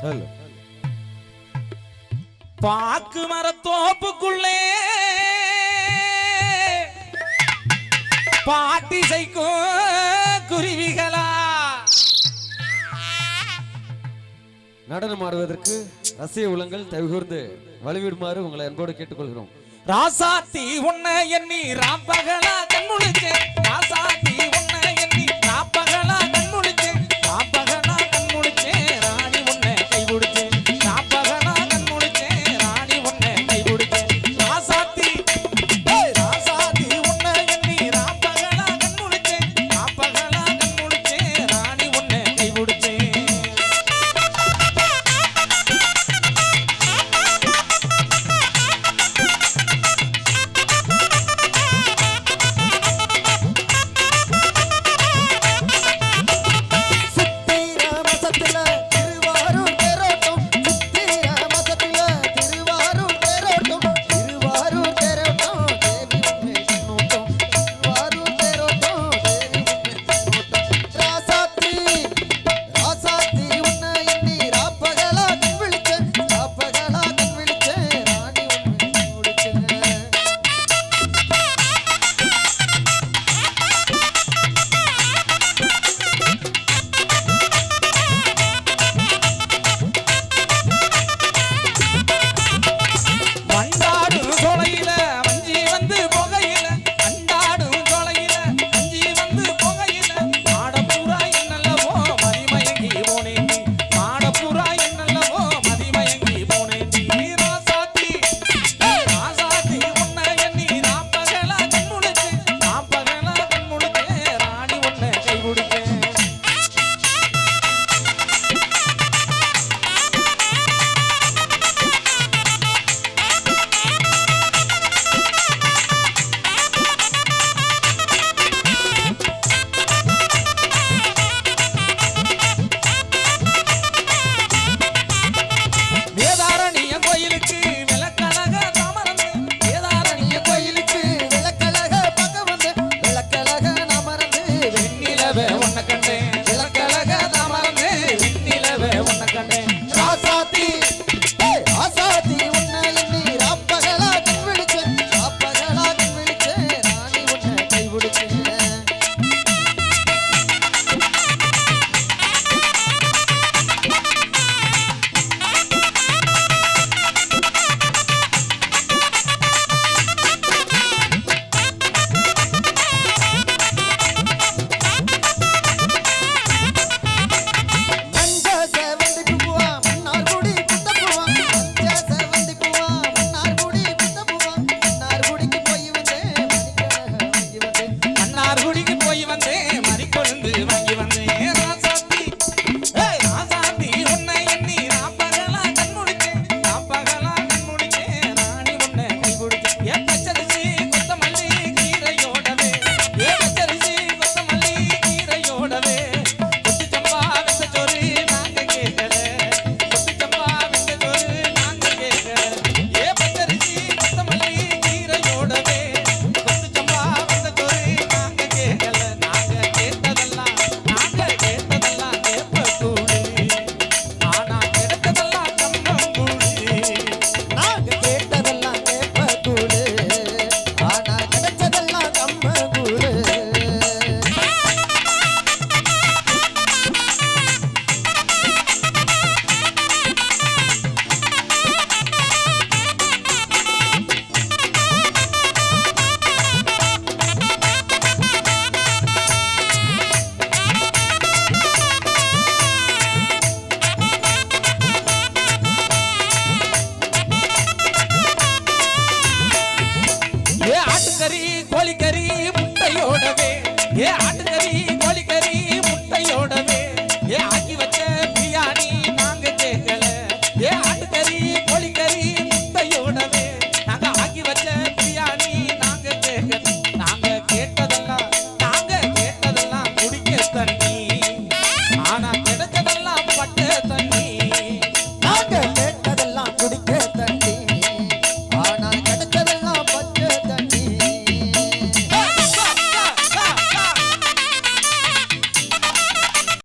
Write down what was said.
சொல்லு பாக்கு மரத்தோப்புக்குள்ளே பாட்டி சைக்கும் குருவிகளா நடனம் ஆடுவதற்கு ரசிக உலங்கள் தவிகூர்ந்து வலுவிடுமாறு உங்களை அன்போடு கேட்டுக்கொள்கிறோம் ராசாத்தி உன்னை எண்ணி ராம்பகலா கண்முழிச்சேன் ராசாத்தி